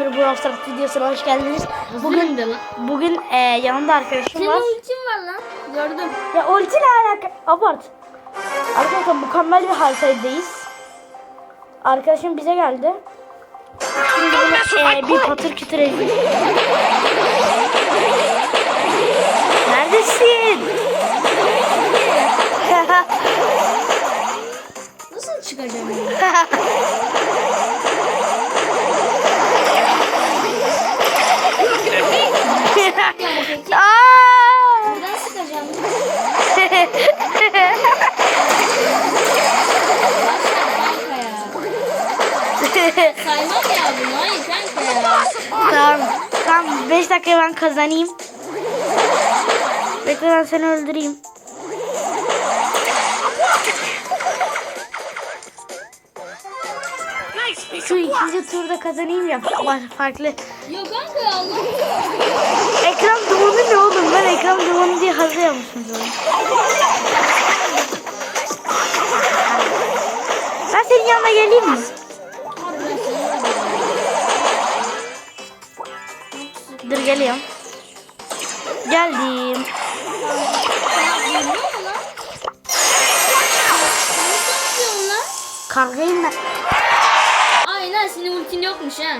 bir Brawl Stars videosuna hoş geldiniz. Bugün Bugün de lan. bugün e, yanımda arkadaşım Senin var. ultin var lan. Gördüm. Ya ulti ne alaka? Abart. Arkadaşlar mükemmel bir haritadayız. Arkadaşım bize geldi. Şimdi bunu e, bir patır kütür. Neredesin? Nasıl çıkacağım ya? Ya peki. Aa! Buradan sıkacağım. Saymam ya bunu. Hayır kanka ya. tamam. Tamam 5 dakika ben kazanayım. Bekle ben seni öldüreyim. Şu ikinci turda kazanayım ya. Var farklı. Ekran dumanı ne oğlum? Ben ekran dumanı diye hazır yapmışım sana. Ben senin yanına geleyim mi? Dur geliyorum. Geldim. Kargayım ben. Aynen senin ultin yokmuş ha.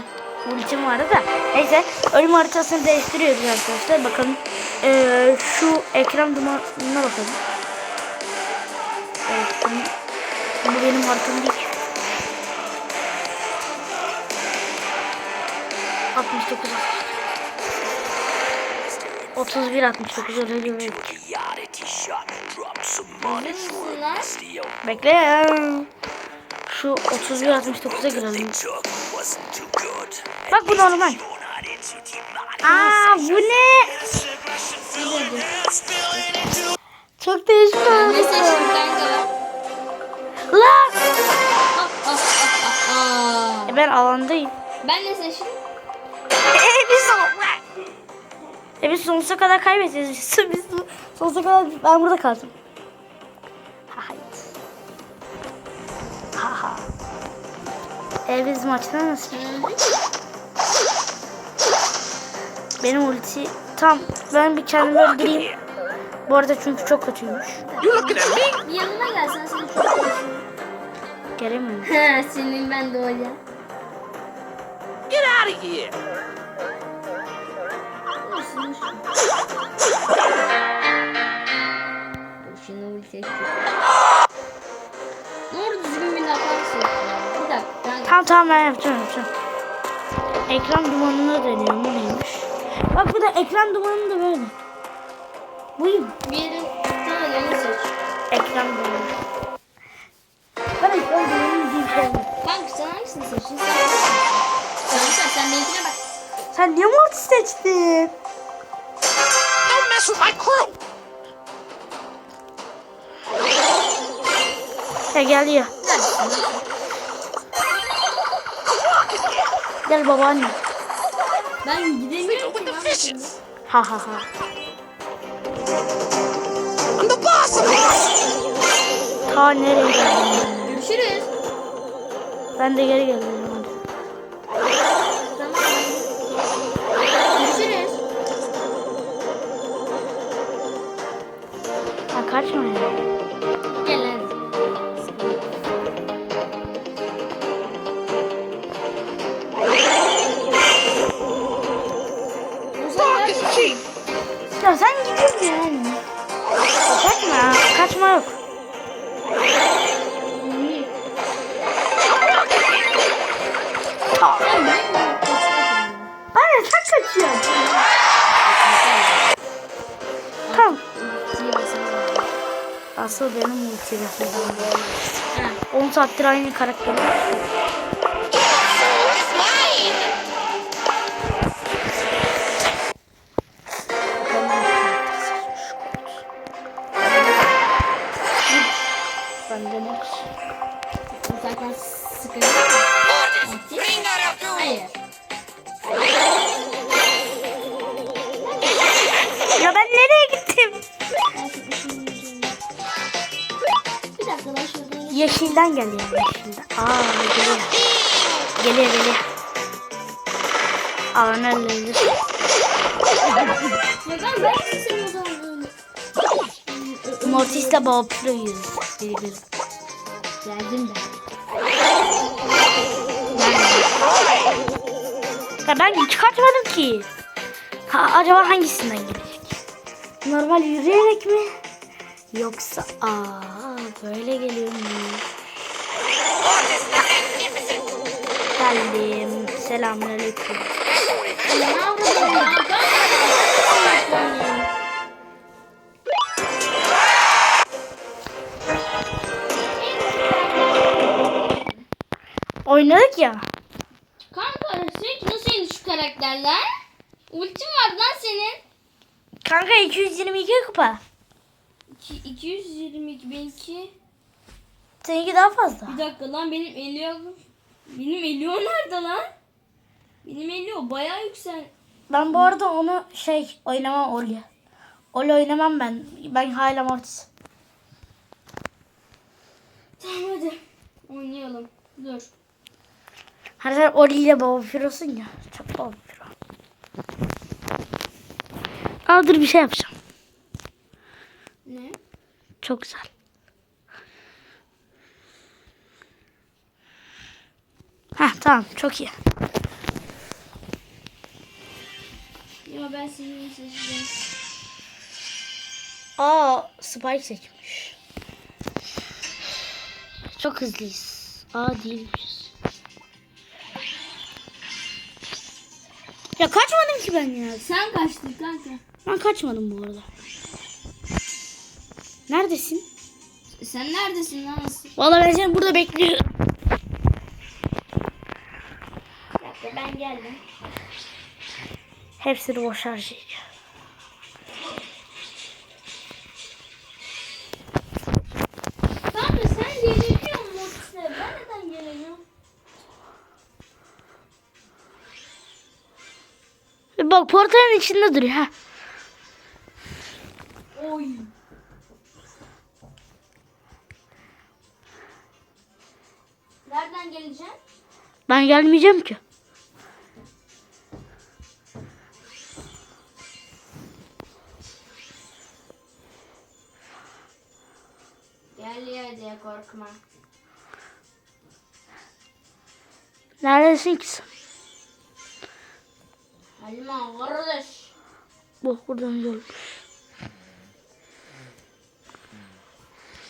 Ultim vardı da. Neyse ölüm haritasını değiştiriyoruz arkadaşlar. Bakalım. Ee, şu ekran dumanına bakalım. Evet, bu benim haritam değil. 69 31 69 öyle Bekle. Şu 31 69'a girelim. Bak bu normal. Aa bu ne? Çok değişik oldu. Lan! E ben alandayım. Ben ne seçtim? E biz E biz sonsuza kadar kaybedeceğiz. Biz, biz sonsuza kadar ben burada kaldım. Ha hayır. Ha ha. E biz maçta nasıl? Benim ulti tam ben bir kendimi öldüreyim. Bu arada çünkü çok kötüymüş. You looking at me? Bir yanına gelsen seni çok seviyorum. Gelemiyorum. He senin ben de öyle. Get out of here. Olsun olsun. Dur şunu ulti. Ne oldu düzgün bir nakarsın. Bir dakika kanka. Tamam tamam ben yapacağım yapacağım. Ekran dumanına dönüyorum. Bu neymiş? Bak bu da ekran dumanı da böyle. Buyum. Bir onu seç. Ekran dumanı. Ben ekran dumanı diye bir yok. Kanka sen hangisini seçtin? Sen? Kanka sen benimkine bak. Sen niye multi seçtin? Don't mess with my crew. Ya gel Gel babaanne. Ben gidemiyorum ki fishes. Ha ha ha. I'm the boss. Ta nereye geldin? Görüşürüz. Ben de geri geldim. Görüşürüz. Ha kaçma ya. Ya sen gidiyorsun. Kaçma. Kaçma yok. Bana sen kaçıyorsun. Tamam. Asıl benim motivasyonum. 10 saattir aynı karakter. Yeşilden geliyor yeşilden. Aa geliyor. Geliyor geliyor. Anneleri. Neden ben senin o zaman böyle? Mortis'le Baba Piro yiyoruz. Biri biri. Geldim ben. Ya ben çıkartmadım ki. Ha, acaba hangisinden gelecek? Normal yürüyerek mi? Yoksa aa böyle geliyor mu? Geldim. Selamünaleyküm. Oynadık ya. Kanka sürekli nasıl şu karakterler? Ultim var lan senin. Kanka 222 kupa. İki- 222 benimki. Seninki daha fazla. Bir dakika lan benim Elio. Benim Elio nerede lan? Benim Elio bayağı yüksel. Ben bu arada onu şey oynamam Oli. Oli oynamam ben. Ben hala Mortis. Tamam hadi. Oynayalım. Dur. Her sen Oli ile Baba Piro'sun ya. Çok Baba Piro. Aa dur bir şey yapacağım. Ne? Çok güzel. Heh tamam çok iyi. Ya ben seni seçeceğim. Aa Spike seçmiş. Çok hızlıyız. Aa değilmişiz. Ya kaçmadım ki ben ya. Sen kaçtın kanka. Ben kaçmadım bu arada. Neredesin? Sen neredesin lan? Vallahi ben seni burada bekliyorum. Bir dakika ben geldim. Hepsini boş harcayacağım. Kanka sen gelebiliyor musun? Ben neden gelemiyorum? Bak portalın içinde duruyor ha. Oy. Nereden geleceğim? Ben gelmeyeceğim ki. Gel ya diye korkma. Neredesin ki sen? Halima kardeş. Bu buradan yol.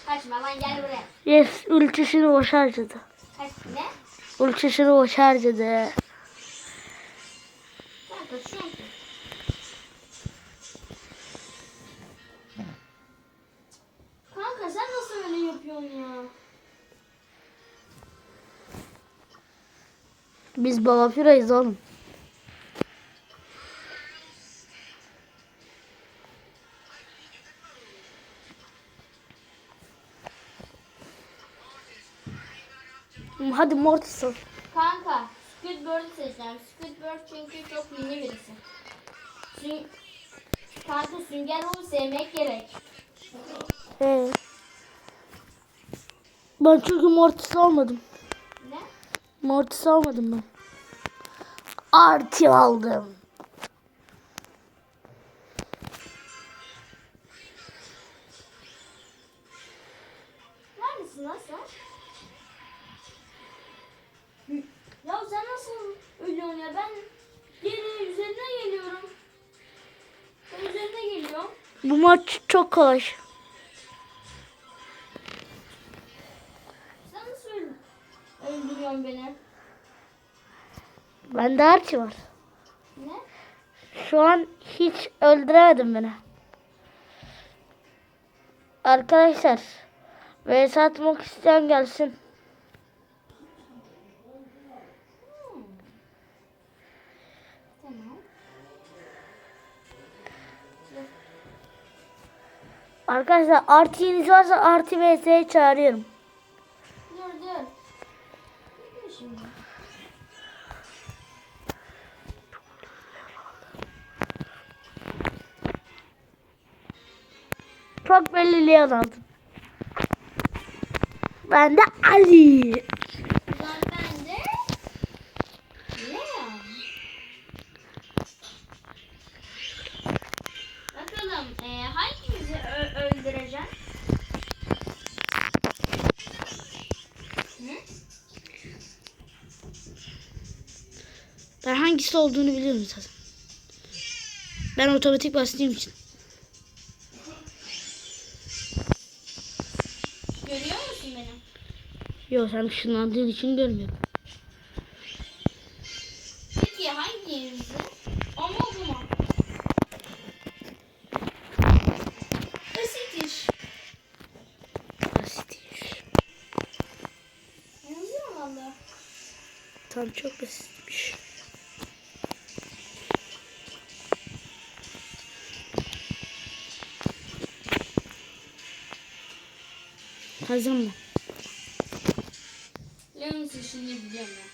Kaçma lan gel buraya. Yes ultisini boş harcadı. Kaç ne? Ultisini boş harcadı. Sen kaçıyorsun Biz baba pirayız oğlum. Hadi Mortis ol. Kanka Squidward'ı seçeceğim. Squidward çünkü çok yeni birisi. Sün... Kanka sünger Bob'u sevmek gerek. Ee, ben çünkü Mortis almadım. Ne? Mortis almadım ben. Arti aldım. Neredesin lan sen? Ya sen nasıl ölüyorsun ya? Ben geri üzerine geliyorum. Ben üzerine geliyorum. Bu maç çok kolay. Bende Archie var. Ne? Şu an hiç öldüremedim beni. Arkadaşlar vs atmak isteyen gelsin. Arkadaşlar Archie'niz varsa Archie vs'ye çağırıyorum. Pog ve Lilian aldım. Ben de Ali. Bakalım e, hangimizi öldüreceğim? Ben hangisi olduğunu biliyorum zaten. Ben otomatik bastığım için. Yok sen ışınlandığın için görmüyorum. Peki hangi yerimizi? O mu bu mu? Basit iş. Basit iş. Benziyor valla. Tam çok basitmiş. Hazır biliyorum ya.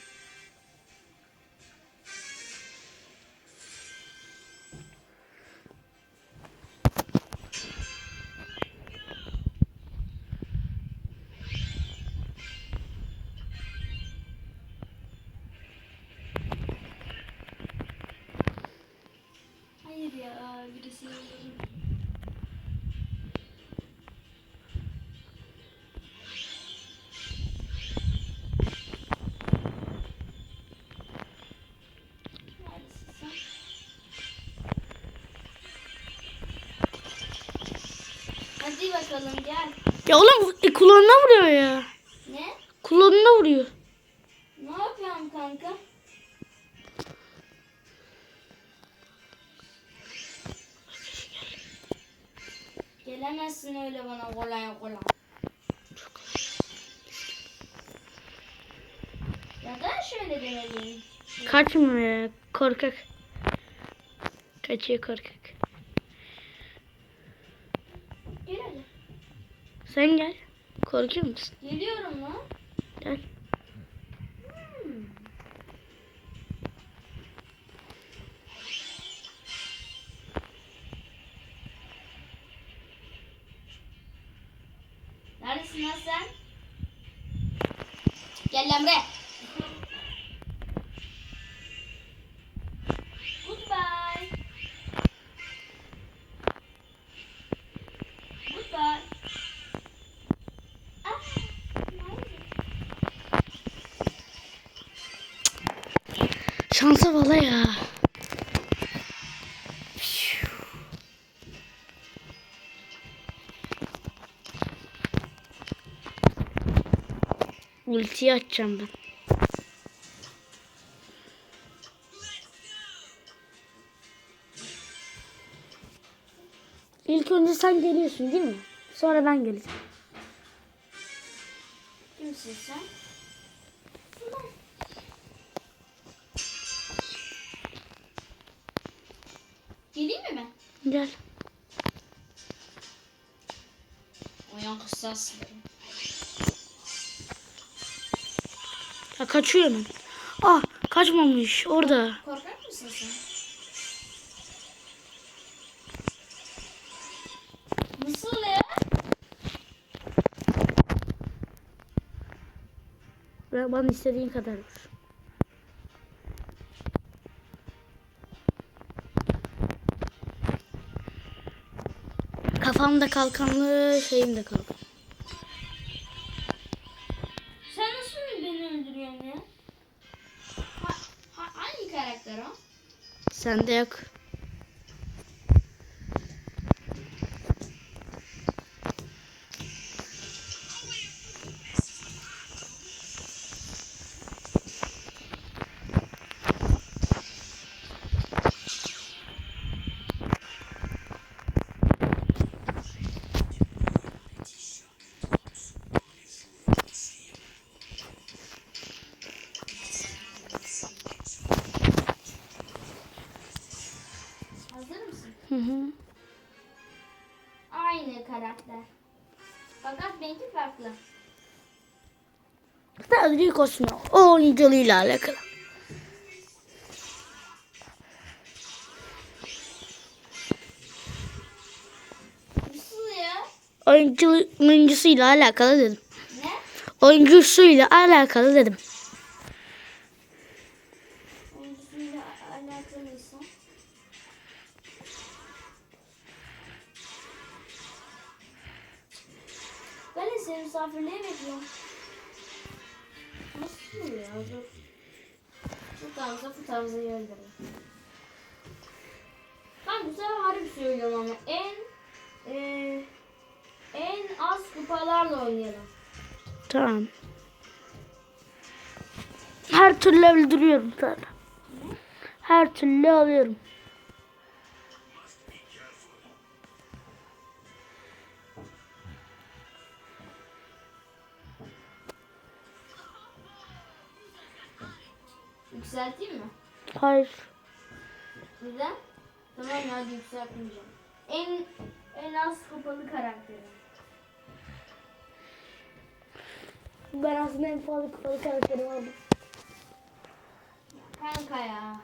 Hayır ya birisi Hadi bakalım gel. Ya oğlum e, kulağına vuruyor ya. Ne? Kulağına vuruyor. Ne yapıyorsun kanka? Gelemezsin öyle bana kolay kolay. Ya da şöyle demeliyim. Kaçmıyor. Korkak. Kaçıyor korkak. Sen gel. Korkuyor musun? Geliyorum lan. Gel. Hmm. Neredesin lan sen? Gel lan buraya. Şansa bala ya. Ultiyi açacağım ben. İlk önce sen geliyorsun değil mi? Sonra ben geleceğim. Kimsin sen? Kıssasları. Ya kaçıyor hemen. Ah kaçmamış orada. Korkak mısın sen? Nasıl ya? Ve bana istediğin kadar vur. Kafamda kalkanlı şeyim de kalkan. Sende yok. Benimki farklı. Sadece kostüm. O oyunculuğuyla alakalı. Oyuncu, oyuncusuyla alakalı dedim. Ne? Oyuncusuyla alakalı dedim. Ben bu sefer harbi söylüyorum ama en eee en az kupalarla oynayalım. Tamam. Her türlü öldürüyorum sana. Her türlü alıyorum. Yükselteyim mi? Hayır. Neden? Tamam hadi yükseltmeyeceğim. En en az kupalı karakterim. Ben aslında en fazla kupalı karakterim aldım. Kanka ya.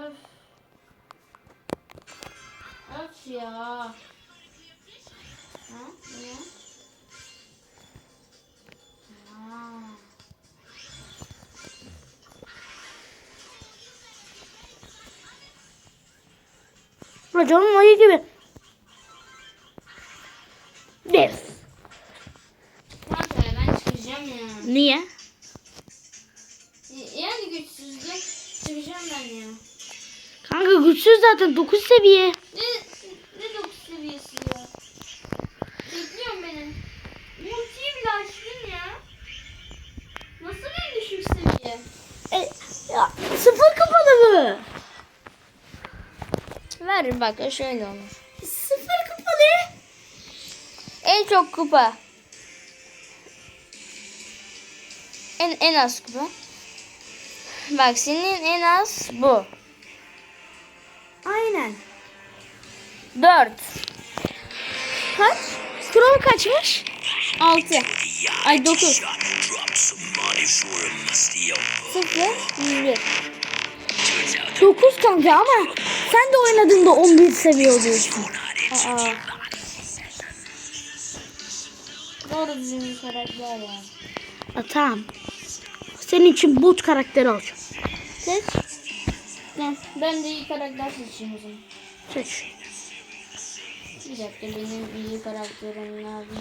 Öf. Öf ya. Ha? Ne? Aa. Ha canım ayı gibi. Bir. Kanka ben çıkacağım ya. Niye? Y- Yani güçsüzlük. Çıkacağım ben ya. Kanka güçsüz zaten 9 seviye. Ne, ne dokuz seviyesi ya? Bekliyorum beni. Multiyi bile açtın ya. Nasıl en düşük seviye? E, ya, sıfır kapalı mı? Ver bak şöyle olur. Sıfır kapalı. En çok kupa. En en az kupa. Bak senin en az bu. Aynen. 4. Kaç? Kuralı kaçmış? 6. Ay 9. Drop some money 9 kanka ama sen de oynadığında 11 seviye oluyorsun. Aa. Doğru bir karakter ya. Ha, tamam. Senin için bot karakteri alacağım. Seç. Tamam, ben de iyi karakter seçeyim o zaman. Seç. Bir dakika benim iyi karakterim nerede?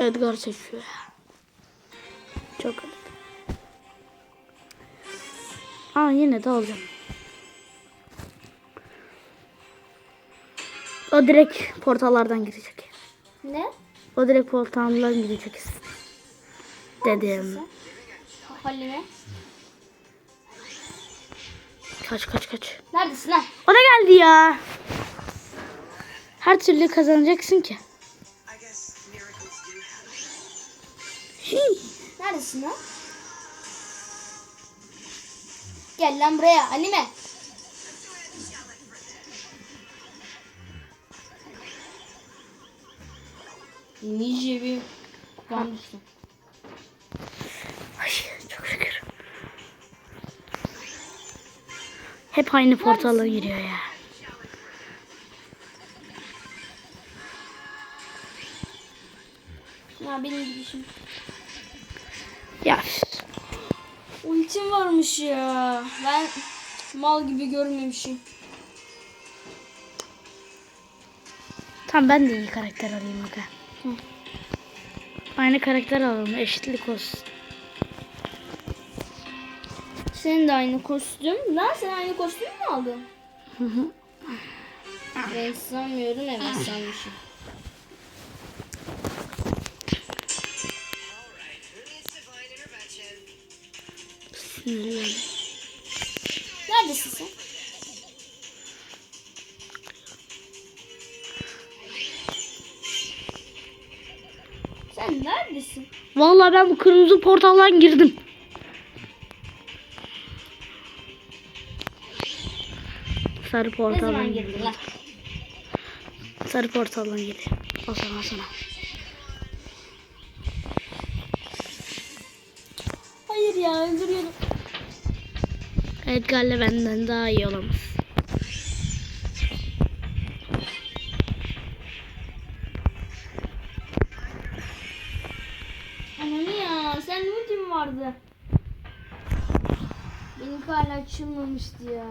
Edgar seçiyor. Çok Aa yine de alacağım. O direkt portallardan girecek. Ne? O direkt portallardan girecek. Dedim. Halime. Kaç kaç kaç. Neredesin lan? O da geldi ya. Her türlü kazanacaksın ki. Hii. Neredesin lan? Gel lan buraya Halime. İyice bir kan düştüm. Ay çok şükür. Hep aynı portala giriyor ya. Ya benim gidişim. Ya Ultim varmış ya. Ben mal gibi görmemişim. Tamam ben de iyi karakter alayım aga. Aynı karakter alalım eşitlik olsun. Senin de aynı kostüm. Lan sen aynı kostüm mü aldın? Hı hı. Ben sanmıyorum evet sanmışım. Neredesin sen? Sen neredesin? Vallahi ben bu kırmızı portaldan girdim. Sarı portaldan girdim. Sarı portaldan girdim. O sana Edgar'la benden daha iyi olamaz. Ananı ya sen ultim vardı? Benimki hala açılmamıştı ya.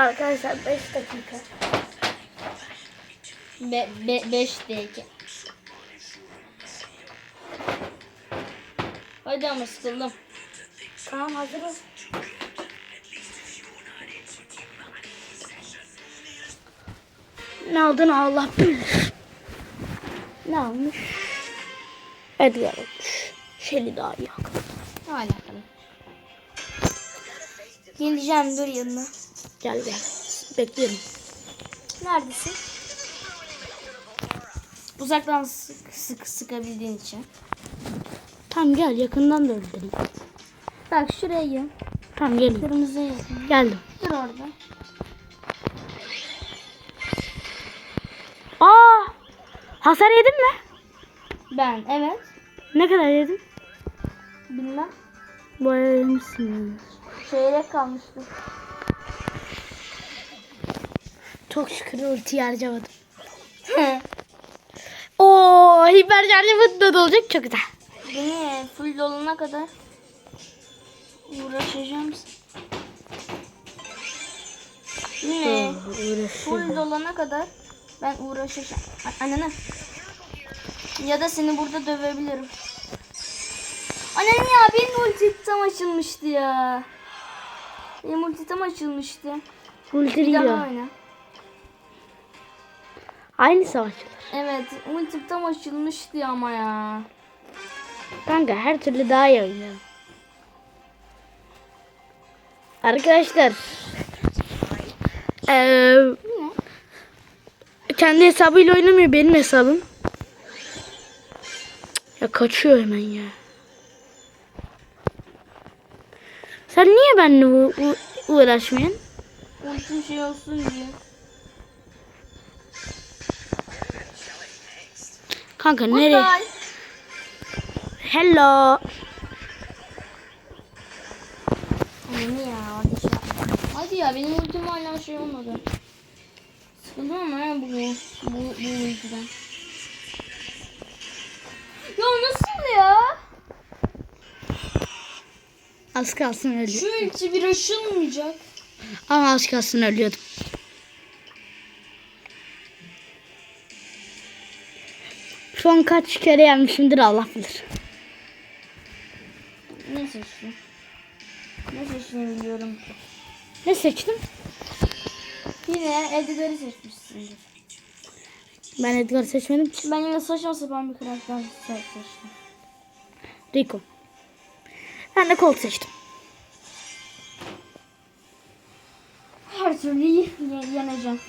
Arkadaşlar 5 dakika. 5 dakika. Hadi ama sıkıldım. Tamam hazırız. Ne aldığını Allah bilir. Ne almış? Edgar olmuş. Şeli daha iyi. Alakalı? Geleceğim dur yanına. Gel gel. Bekliyorum. Neredesin? Uzaktan sık sık sıkabildiğin için. Tamam gel yakından da öldüreyim. Bak şuraya gel. Tamam gelin. Kırmızıya yakın. Geldim. Dur orada. Aa! Hasar yedin mi? Ben evet. Ne kadar yedin? Bilmem. Bayağı yemişsin. Çeyrek kalmıştı. Çok şükür ultiyi harcamadım. Oo, hiper şarjı da olacak çok güzel. Beni full dolana kadar uğraşacağım. Yine full dolana kadar ben uğraşacağım. Ananı. Ya da seni burada dövebilirim. Ananı ya benim ulti tam açılmıştı ya. Benim ulti tam açılmıştı. Ulti Bir daha oyna. Aynı savaşçılar. Evet ulti tam açılmıştı ama ya. Kanka her türlü daha iyi oynuyorum. Arkadaşlar. Eee kendi hesabıyla oynamıyor benim hesabım. Ya kaçıyor hemen ya. Sen niye benimle uğraşmıyorsun? Ultim şey olsun diye. Kanka nereye? Goodbye. Hello. Ananı ya hadi şey yapma. Hadi ya benim ultim hala şey olmadı. Sıkıldım ama ya bu bu bu, bu ultiden. Ya nasıl ya? Az kalsın ölüyor. Şu ulti bir aşılmayacak. Ama az kalsın ölüyordum. Şu an kaç kere yenmişimdir Allah bilir. Ne seçtin? Ne seçtiğini biliyorum. Ne seçtim? Yine Edgar'ı seçmişsindir. Ben Edgar seçmedim ki. Ben yine saçma sapan bir karakter se- seçtim. Rico. Ben de Colt seçtim. Her türlü yeneceğim.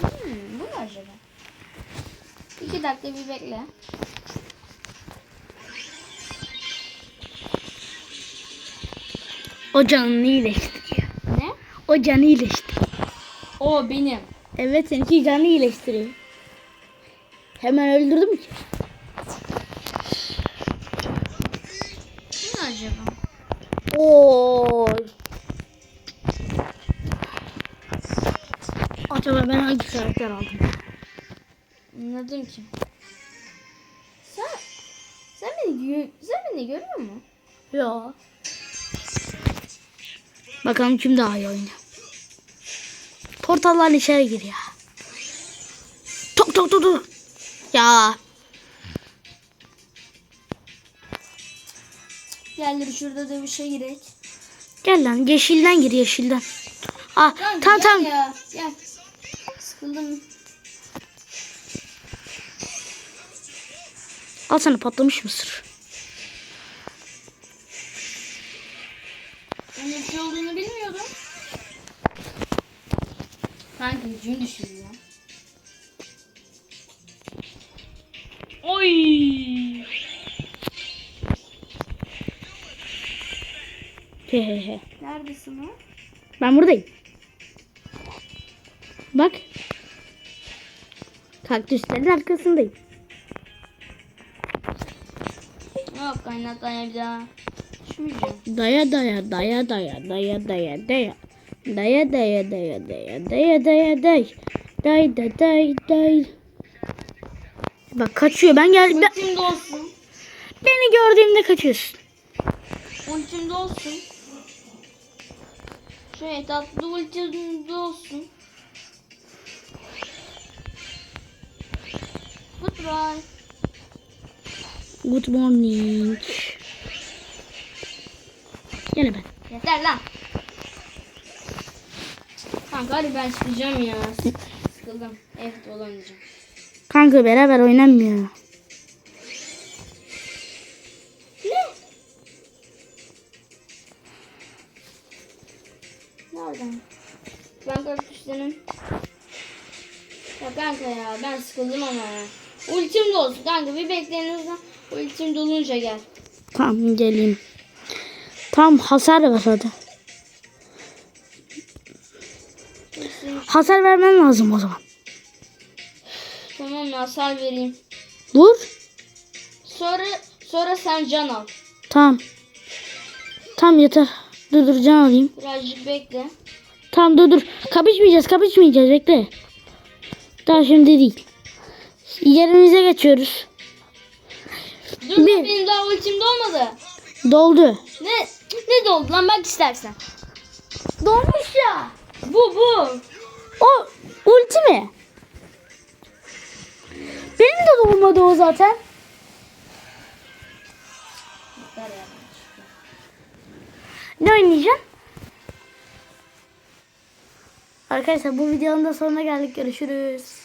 Hmm, bu ne acaba? İki dakika bir bekle. O canını iyileştiriyor. Ne? O canı iyileştiriyor. O benim. Evet seninki canı iyileştiriyor. Hemen öldürdüm ki. Ne acaba? Oo. Acaba ben hangi karakter aldım? Anladım ki. Sen sen beni sen beni görüyor musun? Yo. Bakalım kim daha iyi oynuyor. Portallar içeri gir ya. Tok tok tok tok. Ya. Gel şurada da bir şey girek. Gel lan yeşilden gir yeşilden. Ah tamam tamam. Ya, gel. Sıkıldım. Al sana patlamış mısır. Ben bir şey olduğunu bilmiyordum. Kanka gücüm düşüyor ya. Oy. Hehehe. Neredesin o? Ben buradayım. Bak. Kaktüslerin arkasındayım. Yok kaynatmaya bir daha. Düşmeyeceğim. Daya daya daya daya daya daya daya. Daya daya daya daya daya daya day. Day day day day. Bak kaçıyor. Ben gel ben- Ultimde olsun. beni gördüğümde kaçıyorsun. Ultimde olsun. Şu etapta ultimde olsun. Goodbye. Good morning. Gene ben. Yeter lan. Kanka hadi ben çıkacağım ya. Sıkıldım. Evet olamayacağım. Kanka beraber oynanmıyor. Nereden? Ben kaktüslerin. Ya kanka ya ben sıkıldım ama ya. Ultim de olsun kanka bir bekleyin. Ultim dolunca gel. Tamam geleyim. Tam hasar ver hadi. Hasar vermen lazım o zaman. Tamam ya sal vereyim. Vur. Sonra sonra sen can al. Tamam. Tamam yeter. Dur dur can alayım. Birazcık bekle. Tamam dur dur. Kapışmayacağız kapışmayacağız bekle. Daha şimdi değil. Yerimize geçiyoruz. Dur Bir. benim daha ultim dolmadı. Doldu. Ne ne doldu lan bak istersen. Dolmuş ya. Bu bu. O ulti mi? Benim de dolmadı o zaten. Ne oynayacaksın? Arkadaşlar bu videonun da sonuna geldik. Görüşürüz.